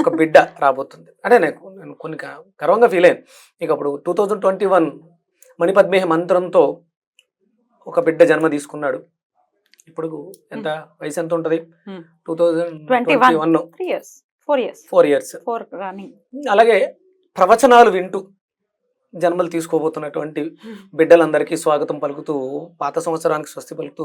ఒక బిడ్డ రాబోతుంది. అంటే నేను నేను కొన్ని గర్వంగా ఫీల్ అయ్యాను. ఇక అప్పుడు టూ థౌజండ్ ట్వంటీ వన్ మణిపద్మేహ మంత్రంతో ఒక బిడ్డ జన్మ తీసుకున్నాడు. ఇప్పుడు ఎంత వయసు ఎంత ఉంటుంది? Hmm. Two thousand 21. Twenty one four years four years four అలాగే ప్రవచనాలు వింటూ జన్మలు తీసుకోబోతున్నటువంటి బిడ్డలందరికీ స్వాగతం పలుకుతూ పాత సంవత్సరానికి స్వస్తి పలుకుతూ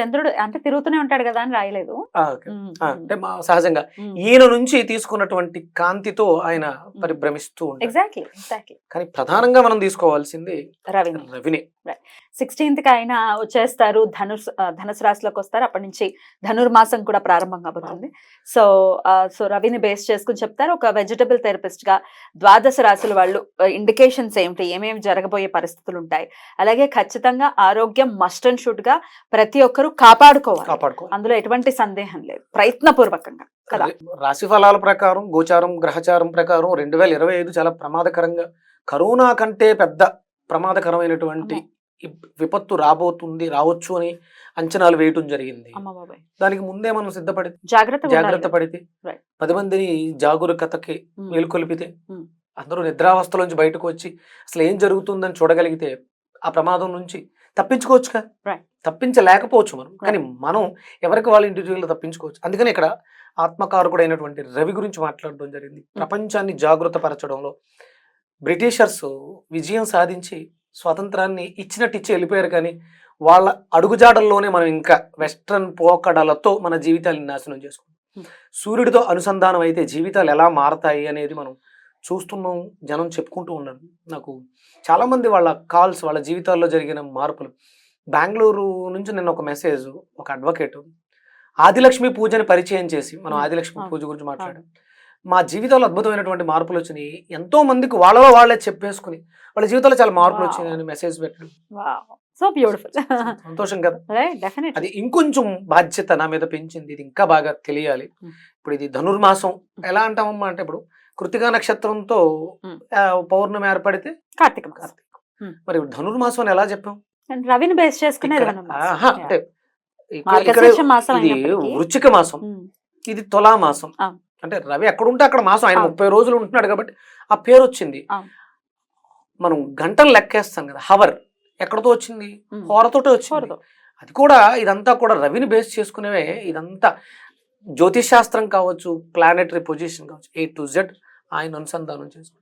చంద్రుడు అంటే తిరుగుతూనే ఉంటాడు కదా అని రాయలేదు. అంటే మా సహజంగా. ఈయన నుంచి తీసుకున్నటువంటి కాంతితో ఆయన పరిభ్రమిస్తూ ఉంటాడు. ఎగ్జాక్ట్లీ ఎగ్జాక్ట్లీ కానీ ప్రధానంగా మనం తీసుకోవాల్సింది రవిని. రవిని. సిక్స్టీన్త్కి ఆయన వచ్చేస్తారు ధనుస్ ధనుసు రాశిలోకి వస్తారు. అప్పటి నుంచి ధనుర్మాసం కూడా ప్రారంభం కాబోతుంది. సో సో రవిని బేస్ చేసుకుని చెప్తారు. ఒక వెజిటబుల్ థెరపిస్ట్గా ద్వాదశ రాశుల వాళ్ళు ఇండికేషన్స్ ఏమిటి? ఏమేమి జరగబోయే పరిస్థితులు ఉంటాయి? అలాగే ఖచ్చితంగా ఆరోగ్యం మస్ట్ అండ్ షుడ్గా ప్రతి ఒక్కరూ కాపాడుకోవాలి. కాపాడుకో అందులో ఎటువంటి సందేహం లేదు. ప్రయత్నపూర్వకంగా. కదా? రాశి ఫలాల ప్రకారం గోచారం గ్రహచారం ప్రకారం రెండు వేల ఇరవై ఐదు చాలా ప్రమాదకరంగా కరోనా కంటే పెద్ద ప్రమాదకరమైనటువంటి విపత్తు రాబోతుంది రావచ్చు అని అంచనాలు వేయటం జరిగింది. దానికి ముందే మనం సిద్ధపడి జాగ్రత్త జాగ్రత్త పడితే. పది మందిని జాగరూకతకి మేలుకొలిపితే Hmm. అందరూ నిద్రావస్థలోంచి బయటకు వచ్చి అసలు ఏం జరుగుతుందని చూడగలిగితే ఆ ప్రమాదం నుంచి తప్పించుకోవచ్చుగా. తప్పించలేకపోవచ్చు మనం. కానీ మనం ఎవరికి వాళ్ళ ఇండివిజువల్ తప్పించుకోవచ్చు. అందుకని ఇక్కడ ఆత్మకారకుడైనటువంటి రవి గురించి మాట్లాడడం జరిగింది. ప్రపంచాన్ని జాగృత పరచడంలో బ్రిటిషర్స్ విజయం సాధించి స్వాతంత్రాన్ని ఇచ్చినట్టు ఇచ్చి వెళ్ళిపోయారు కానీ వాళ్ళ అడుగుజాడల్లోనే మనం ఇంకా వెస్ట్రన్ పోకడలతో మన జీవితాన్ని నాశనం చేసుకుంటాం. సూర్యుడితో అనుసంధానం అయితే జీవితాలు ఎలా మారతాయి అనేది మనం చూస్తున్నాం జనం చెప్పుకుంటూ ఉన్నారు నాకు చాలా మంది వాళ్ళ కాల్స్ వాళ్ళ జీవితాల్లో జరిగిన మార్పులు బెంగళూరు నుంచి నిన్న ఒక మెసేజ్ ఒక అడ్వకేట్ ఆదిలక్ష్మి పూజని పరిచయం చేసి మనం. ఆదిలక్ష్మి. పూజ గురించి మాట్లాడాం మా జీవితంలో అద్భుతమైనటువంటి మార్పులు వచ్చినాయి. ఎంతో మందికి వాళ్ళలో వాళ్ళే చెప్పేసుకుని వాళ్ళ జీవితంలో చాలా మార్పులు. వచ్చినాయి అని మెసేజ్ పెట్టడం సో బ్యూటిఫుల్ సంతోషం కదా. అది ఇంకొంచెం బాధ్యత నా మీద పెంచింది. ఇది ఇంకా బాగా తెలియాలి. Hmm. ఇప్పుడు ఇది ధనుర్మాసం. ఎలా అంటామమ్మా అంటే ఇప్పుడు కృతికా నక్షత్రంతో Hmm. పౌర్ణమి ఏర్పడితే కార్తీక కార్తీక. Hmm. మరి ధనుర్మాసం అని ఎలా చెప్పాం? రవిని బేస్ చేసుకునే. అంటే వృచ్చిక మాసం. ఇది తులా మాసం. అంటే రవి ఎక్కడ ఉంటే అక్కడ మాసం ఆయన. ముప్పై రోజులు ఉంటున్నాడు కాబట్టి ఆ పేరు వచ్చింది. మనం గంటలు లెక్కేస్తాం కదా హవర్ ఎక్కడతో వచ్చింది. హోరతోటే వచ్చింది. అది కూడా ఇదంతా కూడా రవిని బేస్ చేసుకునేవే ఇదంతా జ్యోతిష్ శాస్త్రం కావచ్చు ప్లానెటరీ పొజిషన్ కావచ్చు ఏ టు జెడ్ ఆయన అనుసంధానం చేసుకుంటాం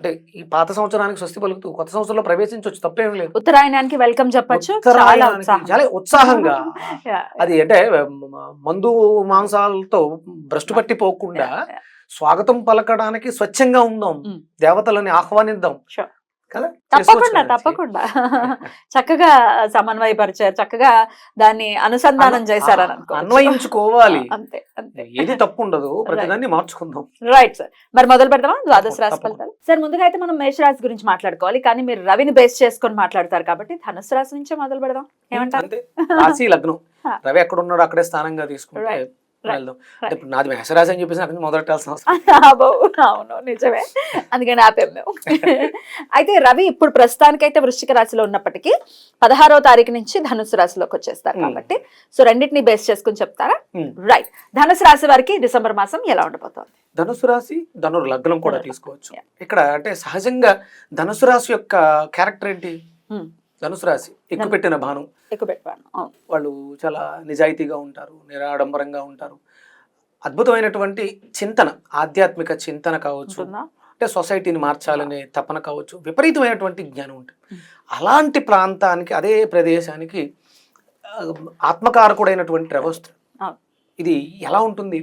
అంటే ఈ పాత సంవత్సరానికి స్వస్తి పలుకుతూ కొత్త సంవత్సరంలో ప్రవేశించవచ్చు తప్పేం లేదు. ఉత్తరాయణానికి వెల్కమ్ చెప్పొచ్చు. చాలా ఉత్సాహంగా. అది అంటే మందు మాంసాలతో భ్రష్టు పట్టి పోకుండా. స్వాగతం పలకడానికి స్వచ్ఛంగా ఉందాం. దేవతలని ఆహ్వానిద్దాం. కదా? తప్పకుండా. తప్పకుండా. చక్కగా సమన్వయపరిచారు చక్కగా దాన్ని అనుసంధానం అను- చేశారని. అన్వయించుకోవాలి. అంతే అంతే. ఏది తప్పు ఉండదు ప్రతిదాన్ని మార్చుకుందాం. రైట్ సార్ మరి మొదలు పెడదామా? ద్వాదశ రాశి. ఫలితాలు? సార్ ముందుగా అయితే మనం మేషరాశి గురించి మాట్లాడుకోవాలి కానీ మీరు రవిని బేస్ చేసుకొని మాట్లాడతారు కాబట్టి ధనుసు రాశి నుంచే మొదలు పెడదాం. ఏమంటారు? రాశి లగ్నం. రవి ఎక్కడ ఉన్నాడో అక్కడే స్థానంగా తీసుకుంటే. వెళ్దాం అంటే ఇప్పుడు నాది మేషరాశి అని చెప్పేసి అక్కడి నుంచి మొదలెట్టాల్సిన అవసరం అవును నిజమే అందుకని ఆపాం మేము అయితే రవి ఇప్పుడు ప్రస్తుతానికైతే వృశ్చిక రాశిలో ఉన్నప్పటికీ పదహారో తారీఖు నుంచి ధనుసు రాశిలోకి వచ్చేస్తారు Hmm. కాబట్టి సో రెండింటిని బేస్ చేసుకుని చెప్తారా Hmm. రైట్ ధనుసు రాశి వారికి డిసెంబర్ మాసం ఎలా ఉండబోతోంది ధనుసు రాశి ధనుర్ లగ్నం కూడా. తీసుకోవచ్చు. ఇక్కడ అంటే సహజంగా ధనుసు రాశి యొక్క క్యారెక్టర్ ఏంటి Hmm. ధనుసు రాశి ఎక్కువ పెట్టిన బాణం ఎక్కువ పెట్టాను వాళ్ళు చాలా నిజాయితీగా ఉంటారు నిరాడంబరంగా ఉంటారు. అద్భుతమైనటువంటి చింతన ఆధ్యాత్మిక చింతన కావచ్చు అంటే సొసైటీని మార్చాలనే తపన కావచ్చు విపరీతమైనటువంటి జ్ఞానం ఉంటుంది. అలాంటి ప్రాంతానికి అదే ప్రదేశానికి ఆత్మకారకుడైనటువంటి రవస్తు. ఇది ఎలా ఉంటుంది.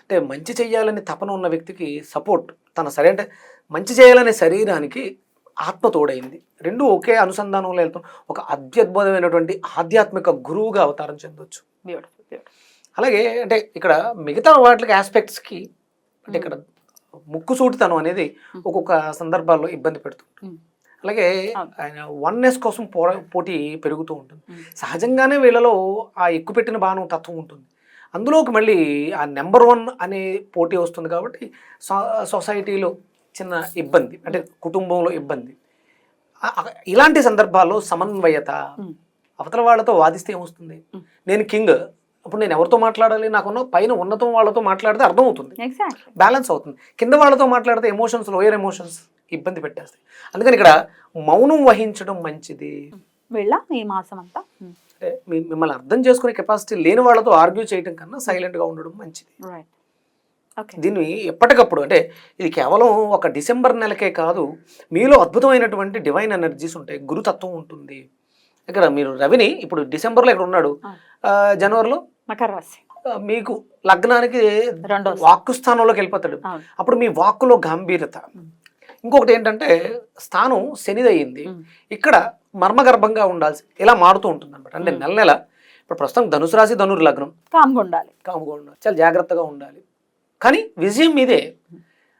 అంటే మంచి చేయాలని తపన ఉన్న వ్యక్తికి సపోర్ట్ తన సరే అంటే మంచి చేయాలనే శరీరానికి ఆత్మ తోడైంది రెండు ఒకే అనుసంధానంలో వెళ్తాం ఒక అత్యద్భుతమైనటువంటి ఆధ్యాత్మిక గురువుగా అవతారం చెందొచ్చు అలాగే అంటే ఇక్కడ మిగతా వాటికి ఆస్పెక్ట్స్కి అంటే ఇక్కడ ముక్కుసూటితనం అనేది Mm. ఒక్కొక్క సందర్భాల్లో ఇబ్బంది పెడుతుంది Mm. అలాగే. ఆయన వన్నెస్ కోసం పోరా పోటీ పెరుగుతూ ఉంటుంది. సహజంగానే వీళ్ళలో ఆ ఎక్కుపెట్టిన బాణం తత్వం ఉంటుంది అందులోకి మళ్ళీ ఆ నెంబర్ వన్ అనే పోటీ వస్తుంది కాబట్టి సొ- సొసైటీలో చిన్న ఇబ్బంది అంటే కుటుంబంలో ఇబ్బంది. ఇలాంటి సందర్భాల్లో సమన్వయత. అవతల వాళ్ళతో వాదిస్తే ఏమొస్తుంది. నేను కింగ్ అప్పుడు నేను ఎవరితో మాట్లాడాలి? నాకున్న పైన ఉన్నతం వాళ్ళతో మాట్లాడితే అర్థమవుతుంది. బ్యాలెన్స్ అవుతుంది. కింద వాళ్ళతో మాట్లాడితే ఎమోషన్స్ లోయర్ ఎమోషన్స్ ఇబ్బంది పెట్టేస్తాయి. అందుకని ఇక్కడ మౌనం వహించడం మంచిది. వీళ్ళ ఈ మాసం అంతా? అంటే మీ- మిమ్మల్ని అర్థం చేసుకునే కెపాసిటీ లేని వాళ్ళతో ఆర్గ్యూ చేయడం కన్నా సైలెంట్గా ఉండడం మంచిది. దీన్ని ఎప్పటికప్పుడు అంటే ఇది కేవలం ఒక డిసెంబర్ నెలకే కాదు మీలో అద్భుతమైనటువంటి డివైన్ ఎనర్జీస్ ఉంటాయి గురుతత్వం ఉంటుంది. ఇక్కడ మీరు రవిని ఇప్పుడు డిసెంబర్లో ఇక్కడ ఉన్నాడు. జనవరిలో? మకర రాశి. మీకు లగ్నానికి రెండో వాక్కు స్థానంలోకి వెళ్ళిపోతాడు. అప్పుడు మీ వాక్కులో గాంభీర్యత. ఉమ్. ఇంకొకటి ఏంటంటే స్థానం శనిదయ్యింది. ఇక్కడ మర్మగర్భంగా ఉండాల్సి ఇలా మారుతూ ఉంటుంది అనమాట అంటే. నెల నెల ఇప్పుడు ప్రస్తుతం ధనుసు రాశి ధనుర్ లగ్నం కామ్గా ఉండాలి. కాముగా ఉండాలి. చాలా జాగ్రత్తగా ఉండాలి. కానీ విజయం మీదే.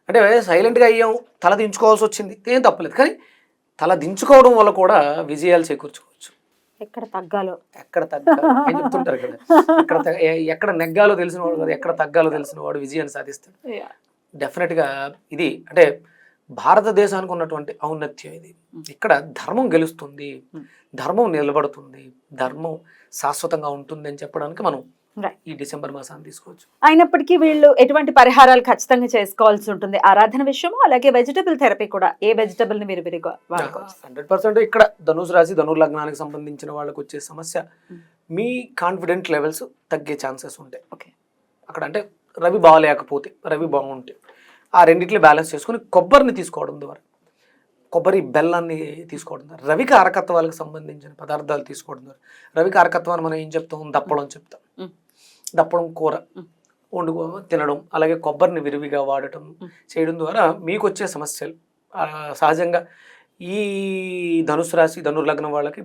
అంటే సైలెంట్గా అయ్యాం తల దించుకోవాల్సి వచ్చింది. ఏం తప్పలేదు. కానీ తల దించుకోవడం వల్ల కూడా విజయాలు చేకూర్చుకోవచ్చు. ఎక్కడ తగ్గాలో. ఎక్కడ తగ్గాలో. అని చెప్తుంటారు కదా. ఎక్కడ ఎక్కడ నెగ్గాలో తెలిసిన వాడు కదా ఎక్కడ తగ్గాలో తెలిసిన వాడు విజయాన్ని సాధిస్తాడు. డెఫినెట్గా ఇది అంటే భారతదేశానికి ఉన్నటువంటి ఔన్నత్యం ఇది. ఇక్కడ ధర్మం గెలుస్తుంది. Hmm. ధర్మం నిలబడుతుంది. ధర్మం శాశ్వతంగా ఉంటుంది అని చెప్పడానికి మనం. ఈ డిసెంబర్ మాసాన్ని తీసుకోవచ్చు. అయినప్పటికీ వీళ్ళు ఎటువంటి పరిహారాలు ఖచ్చితంగా చేసుకోవాల్సి ఉంటుంది. ఆరాధన విషయము అలాగే వెజిటబుల్ థెరపీ కూడా ఏ వెజిటబుల్ని మీరు విరిగా హండ్రెడ్ పర్సెంట్ ఇక్కడ ధనుసు రాశి ధనుర్ లగ్నానికి సంబంధించిన వాళ్ళకి వచ్చే సమస్య Hmm. మీ కాన్ఫిడెంట్ లెవెల్స్ తగ్గే ఛాన్సెస్ ఉంటాయి. ఓకే అక్కడ అంటే రవి బాగాలేకపోతే రవి బాగుంటే ఆ రెండిట్లు బ్యాలెన్స్ చేసుకుని కొబ్బరిని తీసుకోవడం ద్వారా కొబ్బరి బెల్లాన్ని తీసుకోవడం ద్వారా రవి కారకత్వాలకు సంబంధించిన పదార్థాలు తీసుకోవడం ద్వారా రవి కారకత్వాన్ని మనం ఏం చెప్తాం? దప్పడం చెప్తాం. Mm. దప్పడం కూర. వండుకో తినడం అలాగే కొబ్బరిని విరివిగా వాడటం. చేయడం ద్వారా మీకు వచ్చే సమస్యలు సహజంగా ఈ ధనుసు రాశి ధనుర్ లగ్నం వాళ్ళకి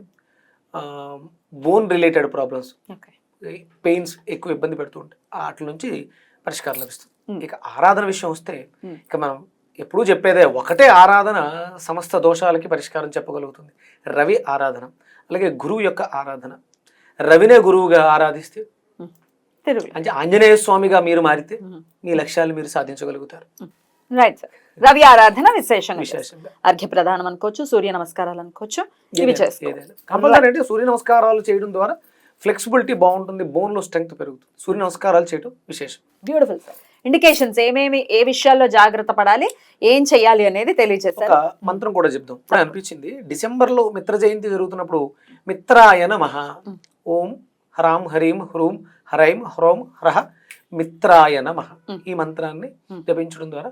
బోన్ రిలేటెడ్ ప్రాబ్లమ్స్ పెయిన్స్ ఎక్కువ ఇబ్బంది పెడుతూ ఉంటాయి వాటి నుంచి పరిష్కారం లభిస్తుంది. ఇక ఆరాధన విషయం వస్తే. ఇక మనం ఎప్పుడూ చెప్పేదే ఒకటే ఆరాధన సమస్త దోషాలకి పరిష్కారం చెప్పగలుగుతుంది రవి ఆరాధన అలాగే గురువు యొక్క ఆరాధన రవినే గురువుగా ఆరాధిస్తే అంటే ఆంజనేయ స్వామిగా మీరు మారితే మీ లక్ష్యాలు మీరు సాధించగలుగుతారు. రైట్ సార్ రవి ఆరాధన విశేషంగా. విశేషంగా. అర్ఘ్య ప్రధానం అనుకోవచ్చు సూర్య నమస్కారాలు అనుకోవచ్చు ఇవి చేసుకోవాలి అంటే సూర్య నమస్కారాలు చేయడం ద్వారా ఫ్లెక్సిబిలిటీ బాగుంటుంది బోన్లో స్ట్రెంగ్త్ పెరుగుతుంది. సూర్య నమస్కారాలు చేయడం విశేషం. బ్యూటిఫుల్ సార్ ఇండికేషన్స్ ఏమేమి ఏ విషయాల్లో జాగ్రత్త పడాలి ఏం చెయ్యాలి అనేది తెలియజేస్తారు మంత్రం కూడా చెప్దాం. ఇప్పుడు అనిపించింది డిసెంబర్లో మిత్ర జయంతి జరుగుతున్నప్పుడు మిత్రాయ నమః. Mm. ఓం హ్రాం హరీం హ్రూం హరైం హ్రోం హ్రహ మిత్రాయ నమః. ఈ మంత్రాన్ని. జపించడం ద్వారా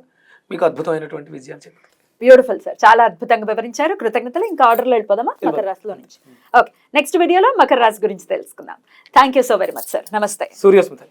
మీకు అద్భుతమైనటువంటి విజయాలు చెప్తారు బ్యూటిఫుల్ సార్ చాలా అద్భుతంగా వివరించారు. కృతజ్ఞతలు. ఇంకా ఆర్డర్లో వెళ్ళిపోదామా? మకర. రాశిలో నుంచి. ఓకే నెక్స్ట్ వీడియోలో మకర రాశి గురించి తెలుసుకుందాం. Thank you so very much sir నమస్తే. సూర్యస్మిత